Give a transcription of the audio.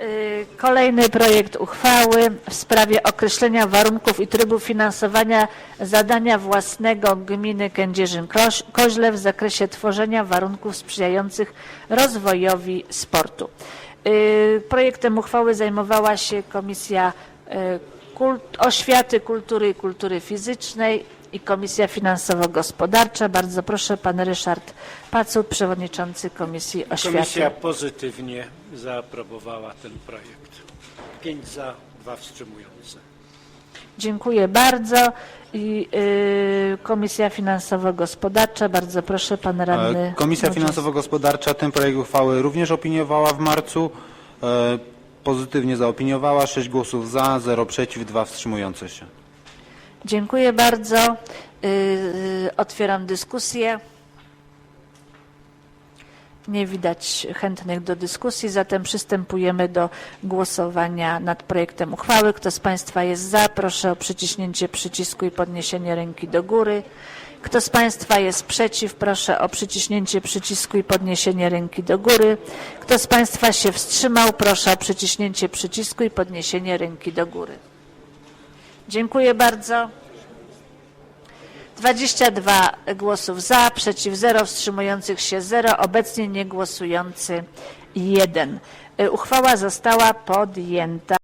Y, Kolejny projekt uchwały w sprawie określenia warunków i trybu finansowania zadania własnego gminy Kędzierzyn-Koźle w zakresie tworzenia warunków sprzyjających rozwojowi sportu. Y, Projektem uchwały zajmowała się Komisja y, Kult, Oświaty, Kultury i Kultury Fizycznej i Komisja Finansowo-Gospodarcza. Bardzo proszę, pan Ryszard Pacut, przewodniczący Komisji Oświaty. Komisja pozytywnie zaaprobowała ten projekt. Pięć za, dwa wstrzymujące. Dziękuję bardzo. I y, Komisja Finansowo-Gospodarcza, bardzo proszę, pan radny. E, Komisja Młodzieński. Finansowo-Gospodarcza ten projekt uchwały również opiniowała w marcu. E, Pozytywnie zaopiniowała, 6 głosów za, 0 przeciw, 2 wstrzymujące się. Dziękuję bardzo. Y, y, Otwieram dyskusję. Nie widać chętnych do dyskusji, zatem przystępujemy do głosowania nad projektem uchwały. Kto z Państwa jest za, proszę o przyciśnięcie przycisku i podniesienie ręki do góry. Kto z Państwa jest przeciw, proszę o przyciśnięcie przycisku i podniesienie ręki do góry. Kto z Państwa się wstrzymał, proszę o przyciśnięcie przycisku i podniesienie ręki do góry. Dziękuję bardzo. 22 głosów za, przeciw 0, wstrzymujących się 0, obecnie niegłosujący 1. Uchwała została podjęta.